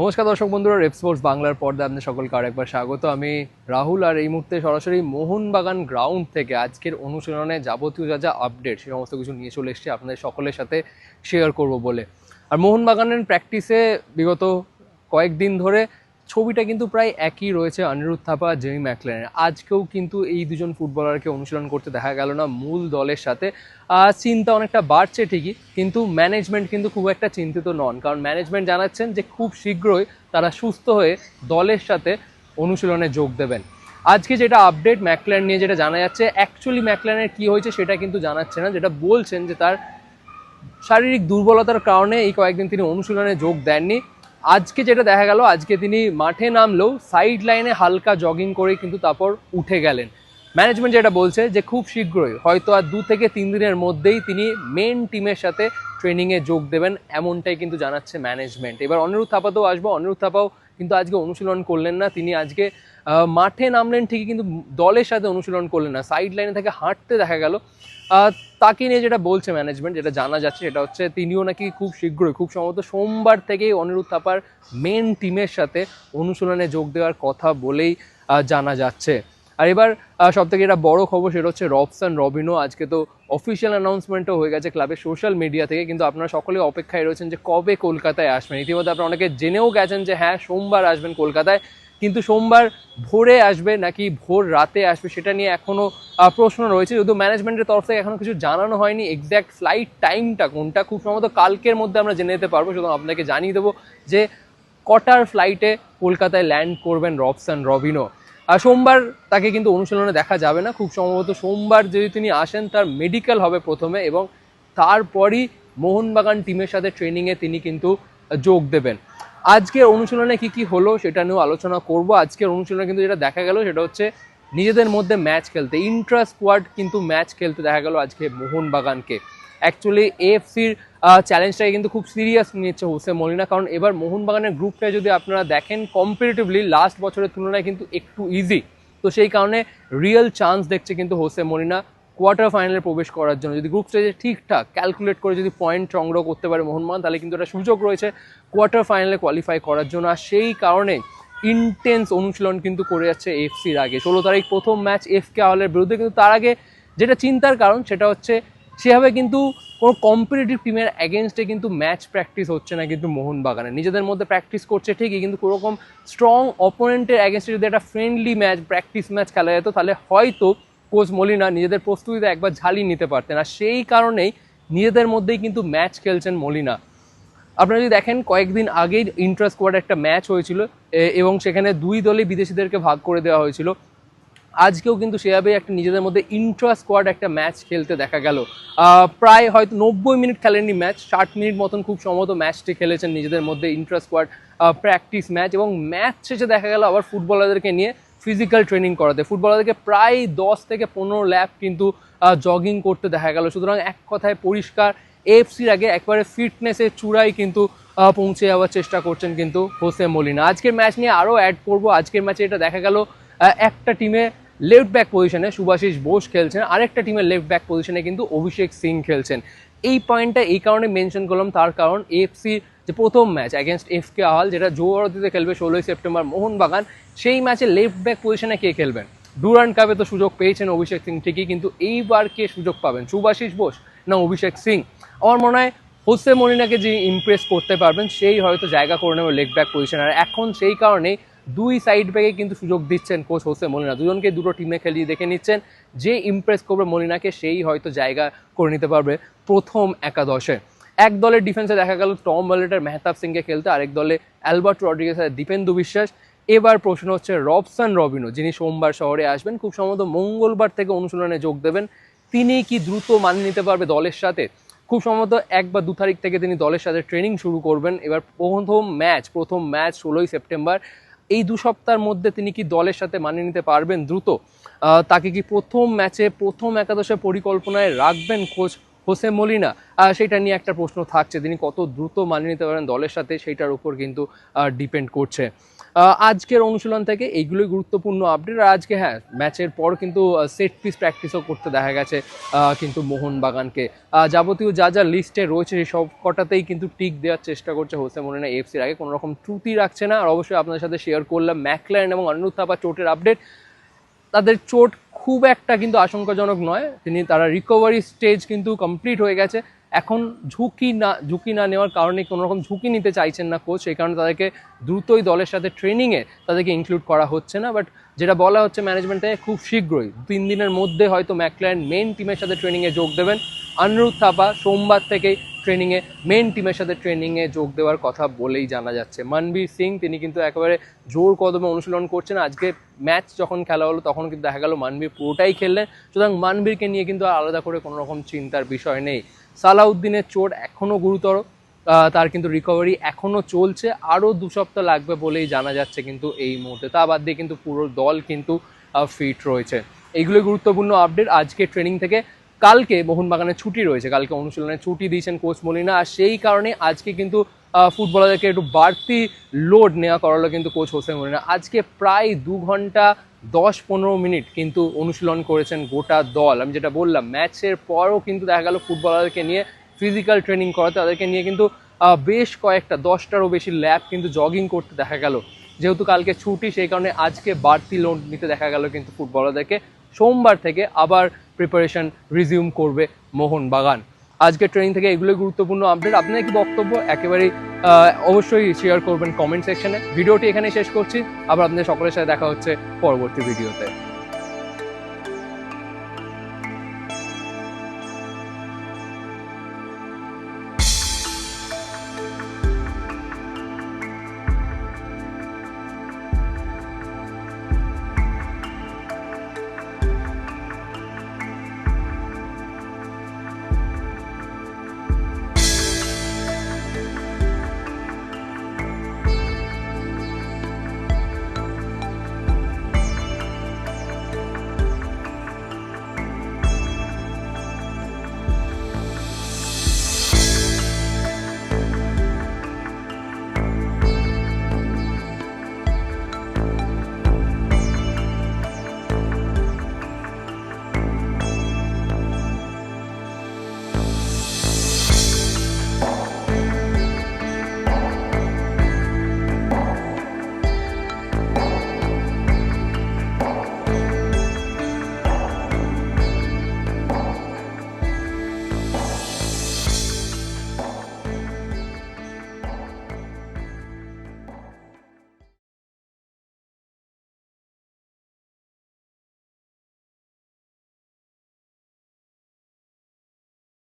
নমস্কার দর্শক বন্ধুরা রেপ স্পোর্টস বাংলার পর্দায় আপনাদের সকলকে আরেকবার স্বাগত। আমি রাহুল আর এই মুহূর্তে সরাসরি মোহনবাগান গ্রাউন্ড থেকে আজকের অনুশীলনে যাবতীয় যা যা আপডেট সে সমস্ত কিছু নিয়ে চলে এসেছি, আপনাদের সকলের সাথে শেয়ার করব বলে। আর মোহনবাগানের প্র্যাকটিসে বিগত কয়েকদিন ধরে ছবিটা কিন্তু প্রায় একই রয়েছে অনিরুদ্ধ থাপা, জেমি ম্যাকলেনের। আজকেও কিন্তু এই দুজন ফুটবলারকে অনুশীলন করতে দেখা গেল না মূল দলের সাথে। চিন্তা অনেকটা বাড়ছে ঠিকই, কিন্তু ম্যানেজমেন্ট কিন্তু খুব একটা চিন্তিত নন। কারণ ম্যানেজমেন্ট জানাচ্ছেন যে খুব শীঘ্রই তারা সুস্থ হয়ে দলের সাথে অনুশীলনে যোগ দেবেন। আজকে যেটা আপডেট ম্যাকল্যান নিয়ে যেটা জানা যাচ্ছে অ্যাকচুয়ালি ম্যাকল্যানের কি হয়েছে সেটা কিন্তু জানাচ্ছে না। যেটা বলছেন যে তার শারীরিক দুর্বলতার কারণে এই কয়েকদিন তিনি অনুশীলনে যোগ দেননি। আজকে যেটা দেখা গেল, আজকে তিনি মাঠে নামলেও সাইড লাইনে হালকা জগিং করে কিন্তু তারপর উঠে গেলেন। ম্যানেজমেন্ট যেটা বলছে যে, খুব শীঘ্রই, হয়তো আর দু থেকে তিন দিনের মধ্যেই তিনি মেন টিমের সাথে ট্রেনিংয়ে যোগ দেবেন, এমনটাই কিন্তু জানাচ্ছে ম্যানেজমেন্ট এবার অনিরুদ্ধ থাপাতেও আসব, অনিরুদ্ধ থাপাও কিন্তু আজকে অনুশীলন করলেন না। তিনি আজকে মাঠে নামলেন ঠিকই, কিন্তু দলের সাথে অনুশীলন করলেন না। সাইড লাইনে থেকে হাঁটতে দেখা গেল। তাকে নিয়ে যেটা বলছে ম্যানেজমেন্ট যেটা জানা যাচ্ছে, সেটা হচ্ছে তিনিও নাকি খুব শীঘ্রই, খুব সম্ভবত সোমবার থেকেই অনিরুদ্ধ থাপার মেন টিমের সাথে অনুশীলনে যোগ দেওয়ার কথা বলেই জানা যাচ্ছে। আর এবার সব থেকে এটা বড় খবর, সেটা হচ্ছে রবসান রবিনো আজকে তো অফিসিয়াল অ্যানাউন্সমেন্টও হয়ে গেছে ক্লাবের সোশ্যাল মিডিয়া থেকে। কিন্তু আপনারা সকলে অপেক্ষায় রয়েছেন যে কবে কলকাতায় আসবেন। ইতিমধ্যে আপনারা অনেকে জেনেও গেছেন যে হ্যাঁ সোমবার আসবেন কলকাতায়। কিন্তু সোমবার ভোরে আসবে নাকি ভোর রাতে আসবে সেটা নিয়ে এখনও প্রশ্ন রয়েছে। যদিও ম্যানেজমেন্টের তরফ থেকে এখনও কিছু জানানো হয়নি এক্স্যাক্ট ফ্লাইট টাইমটা কোনটা, খুব সম্ভবত কালকের মধ্যে আমরা জেনে নিতে পারব। সুতরাং আপনাকে জানিয়ে দেবো যে কটার ফ্লাইটে কলকাতায় ল্যান্ড করবেন রবসান রবিনো সোমবার তাকে কিন্তু অনুশীলনে দেখা যাবে না। খুব সম্ভবত সোমবার যদি তিনি আসেন, তার মেডিকেল হবে প্রথমে এবং তারপরই মোহনবাগান টিমের সাথে ট্রেনিংয়ে তিনি কিন্তু যোগ দেবেন। আজকের অনুশীলনে কি কি হলো সেটা নিয়েও আলোচনা করব। আজকের অনুশীলনে কিন্তু যেটা দেখা গেল সেটা হচ্ছে নিজেদের মধ্যে ম্যাচ খেলতে ইন্ট্রা স্কোয়াড কিন্তু ম্যাচ খেলতে দেখা গেল আজকে মোহনবাগানকে। অ্যাকচুয়ালি এএফসির চ্যালেঞ্জটাকে কিন্তু খুব সিরিয়াস নিচ্ছে হোসে মলিনা। কারণ এবার মোহনবাগানের গ্রুপটা যদি আপনারা দেখেন কম্পারেটিভলি লাস্ট বছরের তুলনায় কিন্তু একটু ইজি তো সেই কারণে রিয়েল চান্স দেখছে কিন্তু হোসে মলিনা। কোয়ার্টার ফাইনালে প্রবেশ করার জন্য, যদি গ্রুপ স্টেজে ঠিকঠাক ক্যালকুলেট করে যদি পয়েন্ট সংগ্রহ করতে পারে মোহনমান তাহলে কিন্তু একটা সুযোগ রয়েছে কোয়ার্টার ফাইনালে কোয়ালিফাই করার জন্য। আর সেই কারণে ইন্টেন্স অনুশীলন কিন্তু করে যাচ্ছে এফসির আগে। ষোলো তারিখ প্রথম ম্যাচ এফ কে হলের বিরুদ্ধে, কিন্তু তার আগে যেটা চিন্তার কারণ, সেটা হচ্ছে সেভাবে কিন্তু কোনো কম্পিটিটিভ টিমের অ্যাগেনস্টে কিন্তু ম্যাচ প্র্যাকটিস হচ্ছে না কিন্তু মোহনবাগানে। নিজেদের মধ্যে প্র্যাকটিস করছে ঠিকই, কিন্তু কোনোরকম স্ট্রং অপোনেন্টের অ্যাগেনস্টে যদি একটা ফ্রেন্ডলি ম্যাচ প্র্যাকটিস ম্যাচ খেলা যেত, তাহলে হয়তো কোচ মলিনা নিজেদের প্রস্তুতিতে একবার ঝালিয়ে নিতে পারতেন। আর সেই কারণেই নিজেদের মধ্যেই কিন্তু ম্যাচ খেলছেন মলিনা। আপনারা যদি দেখেন, কয়েকদিন আগেই ইন্ট্রা স্কোয়াড একটা ম্যাচ হয়েছিল এবং সেখানে দুই দলে বিদেশিদেরকে ভাগ করে দেওয়া হয়েছিল। আজকেও কিন্তু সেভাবেই একটা নিজেদের মধ্যে ইন্ট্রা স্কোয়াড একটা ম্যাচ খেলতে দেখা গেল। প্রায় হয়তো নব্বই মিনিট খেলেননি ম্যাচ, ষাট মিনিট মতন খুব সম্ভবত ম্যাচটি খেলেছেন নিজেদের মধ্যে ইন্ট্রা স্কোয়াড প্র্যাকটিস ম্যাচ, এবং ম্যাচ শেষে দেখা গেল আবার ফুটবলারদেরকে নিয়ে ফিজিক্যাল ট্রেনিং করাতে। ফুটবলারদেরকে প্রায় দশ থেকে পনেরো ল্যাপ কিন্তু জগিং করতে দেখা গেল। সুতরাং এক কথায় পরিষ্কার এফসির আগে একবারে ফিটনেসের চূড়াই কিন্তু পৌঁছে যাওয়ার চেষ্টা করছেন কিন্তু হোসে মলিনা। আজকের ম্যাচ নিয়ে আরও অ্যাড করব। আজকের ম্যাচে এটা দেখা গেল একটা টিমে লেফট ব্যাক পজিশনে সুভাষিস বোস খেলছেন। আরেকটা টিমের লেফট ব্যাক পজিশনে কিন্তু অভিষেক সিং খেলছেন। এই পয়েন্টটা এই কারণে মেনশন করলাম, তার কারণ এফসির যে প্রথম match against F K Ahal যেটা জোয়ারতিতে খেলবে ষোলোই সেপ্টেম্বর মোহনবাগান, সেই ম্যাচে লেফট ব্যাক পজিশনে কে খেলবেন? ডুরান্ড কাপে তো সুযোগ পেয়েছেন অভিষেক সিং ঠিকই, কিন্তু এইবার কে সুযোগ পাবেন? সুভাষিস বোস না অভিষেক সিং? আমার মনে হয় হোসে মলিনাকে যে ইমপ্রেস করতে পারবেন, সেই হয়তো জায়গা করে নেবে লেগ ব্যাক পজিশন আর এখন সেই কারণেই দুই সাইড ব্যাকে কিন্তু সুযোগ দিচ্ছেন কোচ হোসে মলিনা। দুজনকে দুটো টিমে খেলিয়ে দেখে নিচ্ছেন, যে ইমপ্রেস করবে মলিনাকে, সেই হয়তো জায়গা করে নিতে পারবে প্রথম একাদশে। এক দলের ডিফেন্সে দেখা গেল টম ওয়ালেটার, মেহতাব সিংকে খেলতে, আরেক দলে অ্যালবার্ট রড্রিগেস আর দীপেন্দু বিশ্বাস। এবার প্রশ্ন হচ্ছে রবসান রবিনো, যিনি সোমবার শহরে আসবেন, খুব সম্ভবত মঙ্গলবার থেকে অনুশীলনে যোগ দেবেন, তিনি কি দ্রুত মানিয়ে নিতে পারবে দলের সাথে? খুব সম্ভবত এক বা দু তারিখ থেকে তিনি দলের সাথে ট্রেনিং শুরু করবেন। এবার প্রথম ম্যাচ প্রথম ম্যাচ ষোলোই সেপ্টেম্বর, এই দু সপ্তাহের মধ্যে তিনি কি দলের সাথে মানিয়ে নিতে পারবেন দ্রুত? তাকে কি প্রথম ম্যাচে প্রথম একাদশের পরিকল্পনায় রাখবেন কোচ হোসে মলিনা সেটা নিয়ে একটা প্রশ্ন থাকছে। তিনি কত দ্রুত মানিয়ে নিতে পারেন দলের সাথে, সেইটার উপর কিন্তু ডিপেন্ড করছে। আজকের অনুশীলন থেকে এইগুলোই গুরুত্বপূর্ণ আপডেট আর আজকে হ্যাঁ ম্যাচের পর কিন্তু সেট পিস প্র্যাকটিসও করতে দেখা গেছে কিন্তু মোহনবাগানকে। যাবতীয় যা যা লিস্টে রয়েছে, সেই সব কটাতেই কিন্তু টিক দেওয়ার চেষ্টা করছে হোসে মরিনা এফসির আগে। কোনো রকম ত্রুটি রাখছে না। আর অবশ্যই আপনাদের সাথে শেয়ার করলাম ম্যাকল্যান্ড এবং অনিরুদ্ধ থাপা চোটের আপডেট তাদের চোট খুব একটা কিন্তু আশঙ্কাজনক নয়। তিনি তারা রিকভারি স্টেজ কিন্তু কমপ্লিট হয়ে গেছে। এখন ঝুঁকি না ঝুঁকি না নেওয়ার কারণে কোনো রকম ঝুঁকি নিতে চাইছেন না কোচ সেই কারণে তাদেরকে দ্রুতই দলের সাথে ট্রেনিংয়ে তাদেরকে ইনক্লুড করা হচ্ছে না। বাট যেটা বলা হচ্ছে ম্যানেজমেন্টে খুব শীঘ্রই, তিন দিনের মধ্যে হয়তো ম্যাকল্যান্ড মেন টিমের সাথে ট্রেনিংয়ে যোগ দেবেন। অনিরুদ্ধ থাপা সোমবার থেকেই ট্রেনিংয়ে মেন টিমের সাথে ট্রেনিংয়ে যোগ দেওয়ার কথা বলেই জানা যাচ্ছে। মানবীর সিং, তিনি কিন্তু একেবারে জোর কদমে অনুশীলন করছেন। আজকে ম্যাচ যখন খেলা হলো, তখন কিন্তু দেখা গেল মানবীর পুরোটাই খেললেন। সুতরাং মানবীরকে নিয়ে কিন্তু আর আলাদা করে কোনো রকম চিন্তার বিষয় নেই। সালাউদ্দিনের চোট এখনও গুরুতর তার কিন্তু রিকভারি এখনও চলছে। আরও দু সপ্তাহ লাগবে বলেই জানা যাচ্ছে কিন্তু এই মুহূর্তে। তা বাদ দিয়ে কিন্তু পুরো দল কিন্তু ফিট রয়েছে। এইগুলোই গুরুত্বপূর্ণ আপডেট আজকে ট্রেনিং থেকে। কালকে মোহনবাগানের ছুটি রয়েছে, কালকে অনুশীলনে ছুটি দিয়েছেন কোচ মলিনা, আর সেই কারণে আজকে কিন্তু ফুটবলারদেরকে একটু বাড়তি লোড নেওয়া করালো কিন্তু কোচ হোসেন মলিনা। আজকে প্রায় দু ঘণ্টা দশ পনেরো মিনিট কিন্তু অনুশীলন করেছেন গোটা দল। আমি যেটা বললাম, ম্যাচের পরও কিন্তু দেখা গেল ফুটবলারদেরকে নিয়ে ফিজিক্যাল ট্রেনিং করাতে, তাদেরকে নিয়ে কিন্তু বেশ কয়েকটা, দশটারও বেশি ল্যাব কিন্তু জগিং করতে দেখা গেল। যেহেতু কালকে ছুটি, সেই কারণে আজকে বাড়তি লোড নিতে দেখা গেল কিন্তু ফুটবলারদেরকে। সোমবার থেকে আবার প্রিপারেশন রিজিউম করবে মোহনবাগান। আজকে ট্রেনিং থেকে এগুলোই গুরুত্বপূর্ণ আপডেট আপনার কি বক্তব্য? একেবারেই অবশ্যই শেয়ার করবেন কমেন্ট সেকশনে ভিডিওটি এখানে শেষ করছি। আবার আপনাদের সকলের সাথে দেখা হচ্ছে পরবর্তী ভিডিওতে